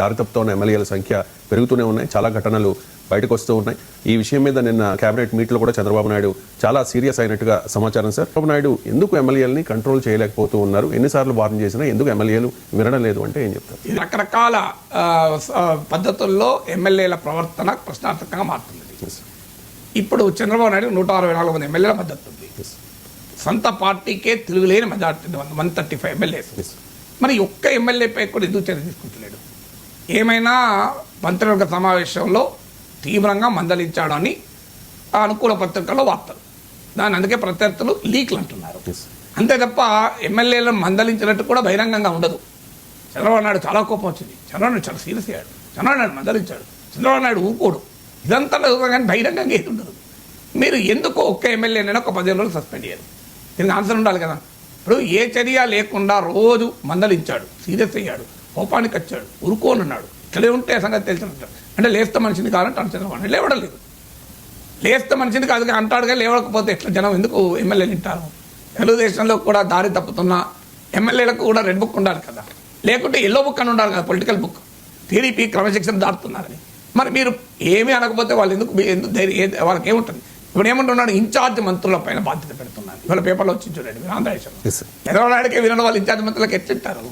దారి తప్పుతున్న ఎమ్మెల్యేల సంఖ్య పెరుగుతూనే ఉన్నాయి. చాలా ఘటనలు బయటకు వస్తూ ఉన్నాయి. ఈ విషయం మీద నిన్న కేబినెట్ మీట్లో కూడా చంద్రబాబు నాయుడు చాలా సీరియస్ అయినట్టుగా సమాచారం సార్. చంద్రబాబు నాయుడు ఎందుకు ఎమ్మెల్యేలని కంట్రోల్ చేయలేకపోతూ ఉన్నారు? ఎన్నిసార్లు వార్న్ చేసినా ఎందుకు ఎమ్మెల్యేలు వినడం లేదు అంటే ఏం చెప్తారు? రకరకాల పద్ధతుల్లో ఎమ్మెల్యేల ప్రవర్తన ప్రశ్నార్థకంగా మారుతుంది. ఇప్పుడు చంద్రబాబు నాయుడు నూట అరవై నాలుగు మంది ఎమ్మెల్యేల మద్దతు ఉంది. సొంత పార్టీకే తిరుగులేని majority one thirty five MLAs. మరి ఒక్క ఎమ్మెల్యేపై కూడా ఎందుకు చర్య తీసుకుంటలేడు? ఏమైనా మంత్రివర్గ సమావేశంలో తీవ్రంగా మందలించాడు అని ఆ అనుకూల పత్రికల్లో వార్తలు. దాని అందుకే ప్రత్యర్థులు లీక్లు అంటున్నారు. అంతే తప్ప ఎమ్మెల్యేలను మందలించినట్టు కూడా బహిరంగంగా ఉండదు. చంద్రబాబు నాయుడు చాలా కోపం వచ్చింది. చంద్రబాబు నాయుడు చాలా సీరియస్ అయ్యాడు. చంద్రబాబు నాయుడు మందలించాడు. చంద్రబాబు నాయుడు ఊరుకోడు. ఇదంతా కానీ బహిరంగంగా ఏది ఉండదు. మీరు ఎందుకు ఒక్క ఎమ్మెల్యేనైనా ఒక పదిహేను రోజులు సస్పెండ్ చేయరు దీనికి ఆన్సర్ ఉండాలి కదా. ఇప్పుడు ఏ చర్య లేకుండా రోజు మందలించాడు. సీరియస్ అయ్యాడు. కోపానికి వచ్చాడు ఊరుకోనున్నాడు. ఇక్కడే ఉంటే సంగతి తెలిసినట్టు అంటే లేస్తే మనిషిని చంద్రబాబు నాయుడు లేవడం లేదు. లేస్తే మనిషిని కాదు అంటాడుగా లేవకపోతే ఎట్లా జనం ఎందుకు ఎమ్మెల్యేలు వింటారు తెలుగుదేశంలో కూడా దారి తప్పుతున్న ఎమ్మెల్యేలకు కూడా రెడ్ బుక్ ఉండాలి కదా. లేకుంటే ఎల్లో బుక్ అని ఉండాలి కదా పొలిటికల్ బుక్ టీడీపీ క్రమశిక్షణ దాటుతున్నారని. మరి మీరు ఏమీ అనకపోతే వాళ్ళు ఎందుకు ఎందుకు ధైర్యం వాళ్ళకి ఏముంటుంది? ఇప్పుడు ఏమంటున్నాడు? ఇన్ఛార్జ్ మంత్రుల పైన బాధ్యత పెడుతున్నారు. ఇవాళ పేపర్లో వచ్చి చూడండి మీరు నాయుడుకే వినడం వాళ్ళు ఇన్ఛార్జ్ మంత్రులకు ఎట్టింటారు